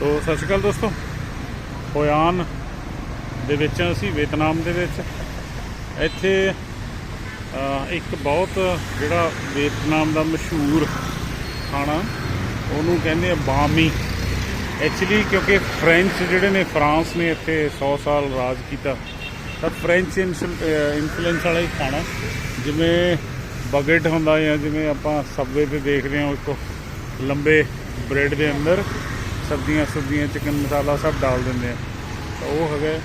ਤੋ ਸਤਿ ਸ਼੍ਰੀ ਅਕਾਲ ਦੋਸਤੋ। ਹੋਇਆਨ ਦੇ ਵਿੱਚ ਅਸੀਂ, ਵੀਅਤਨਾਮ ਦੇ ਵਿੱਚ। ਇੱਥੇ ਇੱਕ ਬਹੁਤ ਜਿਹੜਾ ਵੀਅਤਨਾਮ ਦਾ ਮਸ਼ਹੂਰ ਖਾਣਾ, ਉਹਨੂੰ ਕਹਿੰਦੇ ਆ ਬਾਮੀ। ਐਕਚੁਅਲੀ ਕਿਉਂਕਿ ਫ੍ਰੈਂਚ ਜਿਹੜੇ ਨੇ, ਫਰਾਂਸ ਨੇ ਇੱਥੇ 100 ਸਾਲ ਰਾਜ ਕੀਤਾ। ਤਾਂ ਫ੍ਰੈਂਚ ਇਨਫਲੂਐਂਸ ਵਾਲਾ ਹੀ ਖਾਣਾ। ਜਿਵੇਂ ਬਗਟ ਹੁੰਦਾ ਜਾਂ ਜਿਵੇਂ ਆਪਾਂ ਸਬਵੇ ਤੇ ਦੇਖਦੇ ਹਾਂ ਇੱਕ ਲੰਬੇ ਬ੍ਰੈਡ ਦੇ ਅੰਦਰ। ਸਬਜ਼ੀਆਂ ਸਬਜ਼ੀਆਂ ਚਿਕਨ ਮਸਾਲਾ ਸਭ ਡਾਲ ਦਿੰਦੇ ਆ। ਤਾਂ ਉਹ ਹੈਗਾ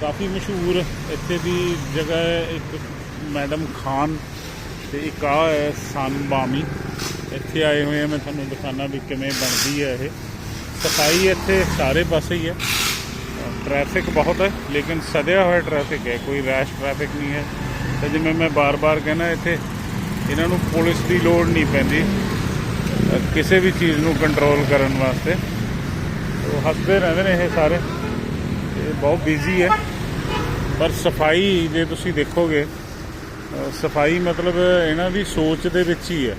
ਕਾਫੀ ਮਸ਼ਹੂਰ ਇੱਥੇ ਦੀ ਜਗ੍ਹਾ ਹੈ, ਇੱਕ ਮੈਡਮ ਖਾਨ ਤੇ ਇੱਕ ਆ ਹੈ ਸਨ ਬਾਮੀ। ਇੱਥੇ ਆਏ ਹੋਏ ਆ, ਮੈਂ ਤੁਹਾਨੂੰ ਦਿਖਾਣਾ ਵੀ ਕਿਵੇਂ ਬਣਦੀ ਹੈ ਇਹ। ਸਫ਼ਾਈ ਇੱਥੇ ਸਾਰੇ ਪਾਸੇ ਹੀ ਹੈ। ਟ੍ਰੈਫਿਕ ਬਹੁਤ ਹੈ, ਲੇਕਿਨ ਸਦਿਆ ਹੋਇਆ ਟ੍ਰੈਫਿਕ ਹੈ, ਕੋਈ ਰੈਸ਼ ਟ੍ਰੈਫਿਕ ਨਹੀਂ ਹੈ। ਤੇ ਜਿਵੇਂ ਮੈਂ ਬਾਰ-ਬਾਰ ਕਹਿੰਦਾ ਇੱਥੇ ਇਹਨਾਂ ਨੂੰ ਪੁਲਿਸ ਦੀ ਲੋੜ ਨਹੀਂ ਪੈਂਦੀ ਕਿਸੇ ਵੀ ਚੀਜ਼ ਨੂੰ ਕੰਟਰੋਲ ਕਰਨ ਵਾਸਤੇ। ਉਹ ਹੱਸਦੇ ਰਹਿੰਦੇ ਨੇ ਇਹ ਸਾਰੇ। ਤੇ ਬਹੁਤ ਬਿਜ਼ੀ ਹੈ। ਪਰ ਸਫ਼ਾਈ ਜੇ ਤੁਸੀਂ ਦੇਖੋਗੇ ਸਫ਼ਾਈ ਮਤਲਬ ਇਹਨਾਂ ਦੀ ਸੋਚ ਦੇ ਵਿੱਚ ਹੀ ਹੈ।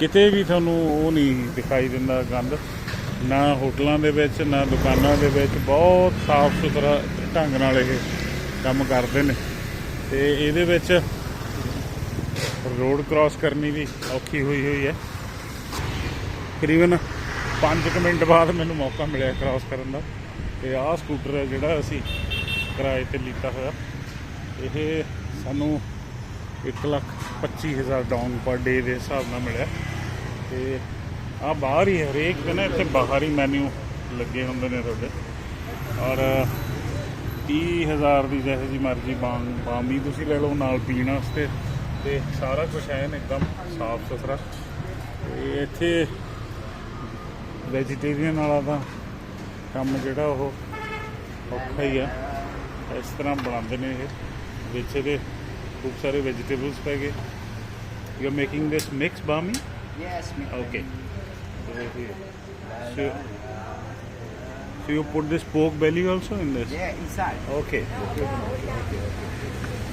ਕਿਤੇ ਵੀ ਤੁਹਾਨੂੰ ਉਹ ਨਹੀਂ ਦਿਖਾਈ ਦਿੰਦਾ ਗੰਦ। ਨਾ ਹੋਟਲਾਂ ਦੇ ਵਿੱਚ, ਨਾ ਦੁਕਾਨਾਂ ਦੇ ਵਿੱਚ। ਬਹੁਤ ਸਾਫ਼ ਸੁਥਰਾ ਢੰਗ ਨਾਲ ਇਹ ਕੰਮ ਕਰਦੇ ਨੇ। ਤੇ ਇਹਦੇ ਵਿੱਚ ਰੋਡ ਕ੍ਰਾਸ ਕਰਨੀ ਵੀ ਔਖੀ ਹੋਈ ਹੋਈ ਹੈ। ਤਕਰੀਬਨ 5 ਮਿੰਟ ਬਾਅਦ ਮੈਨੂੰ ਮੌਕਾ ਮਿਲਿਆ ਕ੍ਰਾਸ ਕਰਨ ਦਾ। ਤੇ ਆਹ ਸਕੂਟਰ ਹੈ ਜਿਹੜਾ ਅਸੀਂ ਕਿਰਾਏ ਤੇ ਲਿੱਤਾ ਹੋਇਆ। ਇਹ ਸਾਨੂੰ 125000 ਡਾਊਨ ਪਰ ਡੇ ਦੇ ਹਿਸਾਬ ਨਾਲ ਮਿਲਿਆ। ਤੇ ਆ ਬਾਹਰ ਹੀ ਹਰੇਕ ਦੇ ਨਾ ਇੱਥੇ ਬਾਹਰ ਹੀ ਮੈਨੂ ਲੱਗੇ ਹੁੰਦੇ ਨੇ ਤੁਹਾਡੇ। ਔਰ 30000 ਦੀ ਜਿਹੋ ਜੀ ਮਰਜ਼ੀ ਬਾਂਗ ਬਾਮੀ ਤੁਸੀਂ ਲੈ ਲਓ, ਨਾਲ ਪੀਣ ਵਾਸਤੇ। ਤੇ ਸਾਰਾ ਕੁਝ ਹੈ ਨਾ, ਇੱਕਦਮ ਸਾਫ਼ ਸੁਥਰਾ ਤੇ ਇੱਥੇ ਵੈਜੀਟੇਰੀਅਨ ਵਾਲਾ ਤਾਂ ਕੰਮ ਜਿਹੜਾ ਉਹ ਔਖਾ ਹੀ ਆ ਇਸ ਤਰ੍ਹਾਂ ਬਣਾਉਂਦੇ ਨੇ ਇਹ ਵਿੱਚ ਇਹਦੇ ਖੂਬ ਸਾਰੇ ਵੈਜੀਟੇਬਲਸ ਪੈ ਗਏ you are making this mix ਬਾਮੀ Yes, me. Okay. So, you put this pork belly also in this? Yeah, inside. Okay. okay.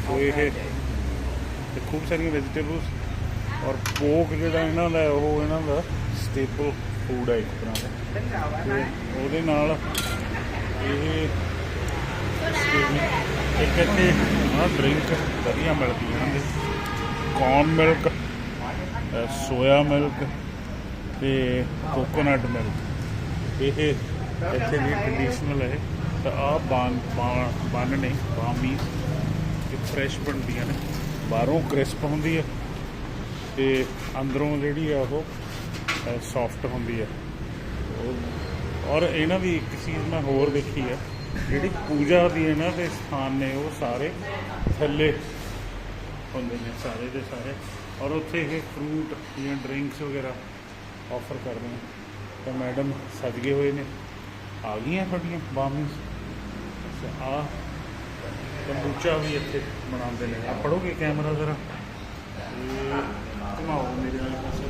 So ਇਹ ਤੇ ਖੂਬ ਸਾਰੀਆਂ ਵੈਜੀਟੇਬਲਸ ਔਰ ਪੋਕ ਜਿਹੜਾ ਇਹਨਾਂ ਦਾ ਉਹ ਇਹਨਾਂ ਦਾ ਸਟੇਪਲ ਫੂਡ ਹੈ ਇੱਕ ਤਰ੍ਹਾਂ ਦਾ। ਤੇ ਉਹਦੇ ਨਾਲ ਇਹ ਇੱਕ ਇੱਥੇ ਆ ਡਰਿੰਕ ਵਧੀਆ ਮਿਲਦੀ ਹੈ ਇਹਨਾਂ ਦੇ। ਕੌਰਨ ਮਿਲਕ ਸੋਇਆ ਮਿਲਕ ਤੇ ਕੋਕੋਨਟ ਮਿਲਕ ਇਹ ਇੱਥੇ ਦੀ ਟ੍ਰੈਡੀਸ਼ਨਲ ਹੈ। ਤਾਂ ਆ ਬਾਨ ਬਾਨ ਨੇ ਬਾਮੀ ਇਹ ਫਰੈਸ਼ ਬਣਦੀਆਂ ਨੇ। ਬਾਹਰੋਂ ਕ੍ਰਿਸਪ ਹੁੰਦੀ ਹੈ। ਤੇ ਅੰਦਰੋਂ ਜਿਹੜੀ ਆ ਉਹ ਸੌਫਟ ਹੁੰਦੀ ਹੈ। ਉਹ- ਔਰ ਇਹਨਾਂ ਦੀ ਇੱਕ ਚੀਜ਼ ਮੈਂ ਹੋਰ ਦੇਖੀ ਹੈ, ਜਿਹੜੀ ਪੂਜਾ ਦੀ ਇਹਨਾਂ ਦੇ ਸਥਾਨ ਨੇ ਉਹ ਸਾਰੇ ਥੱਲੇ ਹੁੰਦੇ ਨੇ, ਸਾਰੇ ਦੇ ਸਾਰੇ। ਔਰ ਉੱਥੇ ਇਹ ਫਰੂਟ ਜਾਂ ਡਰਿੰਕਸ ਵਗੈਰਾ ਆਫਰ ਕਰਦੇ ਨੇ। ਤਾਂ ਮੈਡਮ ਸਜਗੇ ਹੋਏ ਨੇ। ਆ ਗਈਆਂ ਤੁਹਾਡੀਆਂ ਬਾਮੀਸ ਆ ਕੰਬੂਚਾ ਵੀ ਇੱਥੇ ਬਣਾਉਂਦੇ ਨੇ। ਆ ਪੜੋਗੇ ਕੈਮਰਾ ਜ਼ਰਾ ਇਹ ਘੁਮਾਓ ਮੇਰੇ ਵਾਲੇ ਪਾਸੇ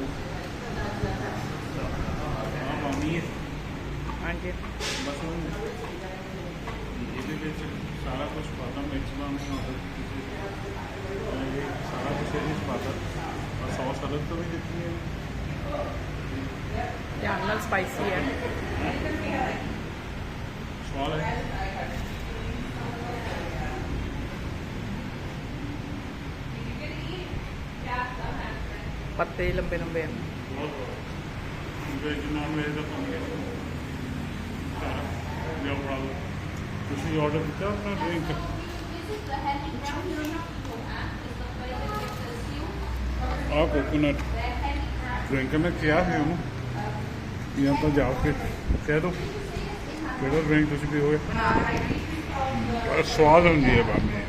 ਆ ਬਾਮੀ ਹੈ Anche. ਬਸ ਹੁਣ ਇਹਦੇ ਵਿੱਚ ਸਾਰਾ ਕੁਝ ਪਾਤਾ ਮਿਕਸ ਬਾਮ ਇਹ ਸਾਰਾ ਕੁਝ ਇਹਦੇ ਵਿੱਚ ਪਾਤਾ ਔਰ ਸੌਸ ਅਲੱਗ ਤੋਂ ਵੀ ਦਿੱਤੀ ਹੈ। Yeah, not spicy yeah. ਸਵਾਲ ਹੈ? ਪੱਤੇ ਲੰਬੇ ਲੰਬੇ ਹਨ ਵੈਜ ਨਾਨ ਵੈਜ ਦਾ ਕੰਬੀਨੇਸ਼ਨ ਸਾਰਾ ਨੋ ਪ੍ਰੋਬਲਮ ਤੁਸੀਂ ਆਰਡਰ ਕੀਤਾ ਆਪਣਾ ਡਰਿੰਕ ਆ ਕੋਕੋਨਟ ਡਰਿੰਕ ਮੈਂ ਕਿਹਾ ਸੀ ਉਹਨੂੰ ਜਾਂ ਤਾਂ ਜਾ ਕੇ ਕਹਿ ਦੋ ਕਿਹੜਾ ਡਰਿੰਕ ਤੁਸੀਂ ਪੀਓਗੇ? ਪਰ ਸਵਾਦ ਹੁੰਦੀ ਹੈ ਬਾਮੀ